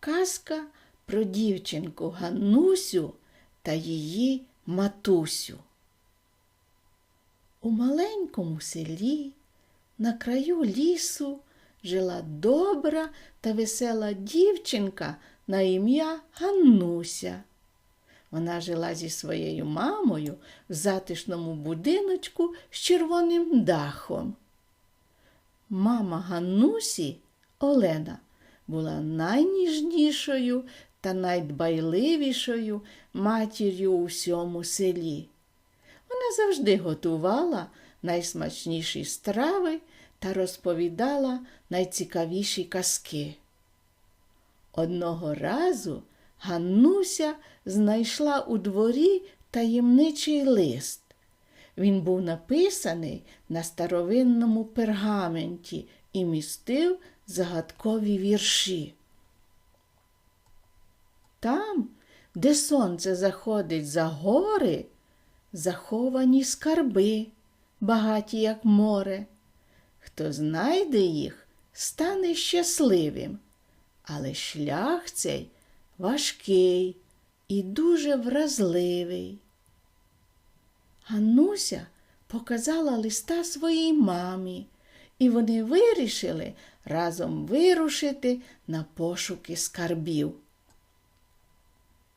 Казка про дівчинку Ганнусю та її матусю. У маленькому селі на краю лісу жила добра та весела дівчинка на ім'я Ганнуся. Вона жила зі своєю мамою в затишному будиночку з червоним дахом. Мама Ганнусі Олена була найніжнішою та найдбайливішою матір'ю у всьому селі. Вона завжди готувала найсмачніші страви та розповідала найцікавіші казки. Одного разу Ганнуся знайшла у дворі таємничий лист. Він був написаний на старовинному пергаменті і містив загадкові вірші. Там, де сонце заходить за гори, заховані скарби, багаті, як море. Хто знайде їх, стане щасливим, але шлях цей важкий і дуже вразливий. Ганнуся показала листа своїй мамі, і вони вирішили разом вирушити на пошуки скарбів.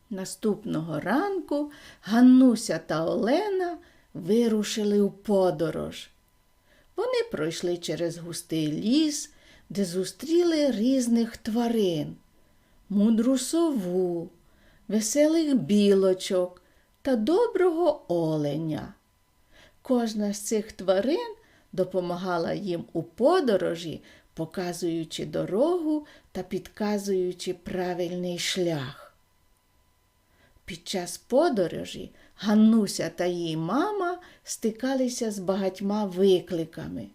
Наступного ранку Ганнуся та Олена вирушили у подорож. Вони пройшли через густий ліс, де зустріли різних тварин, мудру сову, веселих білочок та доброго оленя. Кожна з цих тварин допомагала їм у подорожі, показуючи дорогу та підказуючи правильний шлях. Під час подорожі Ганнуся та її мама стикалися з багатьма викликами.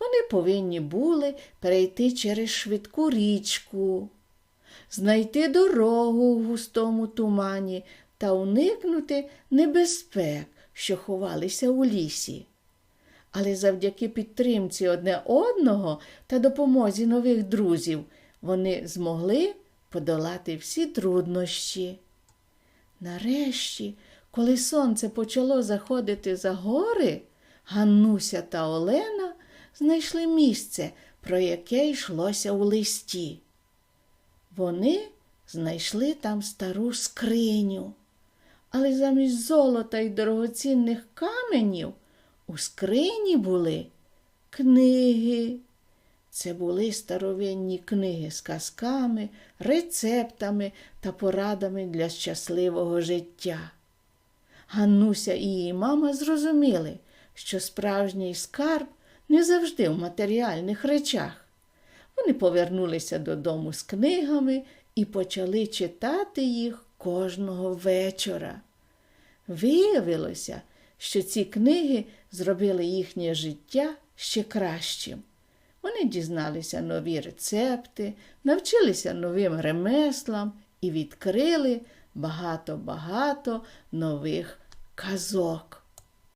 Вони повинні були перейти через швидку річку, знайти дорогу у густому тумані та уникнути небезпек, що ховалися у лісі. Але завдяки підтримці одне одного та допомозі нових друзів вони змогли подолати всі труднощі. Нарешті, коли сонце почало заходити за гори, Ганнуся та Олена знайшли місце, про яке йшлося у листі. Вони знайшли там стару скриню, але замість золота й дорогоцінних каменів у скрині були книги. Це були старовинні книги з казками, рецептами та порадами для щасливого життя. Ганнуся і її мама зрозуміли, що справжній скарб не завжди в матеріальних речах. Вони повернулися додому з книгами і почали читати їх кожного вечора. Виявилося, що ці книги зробили їхнє життя ще кращим. Вони дізналися нові рецепти, навчилися новим ремеслам і відкрили багато-багато нових казок.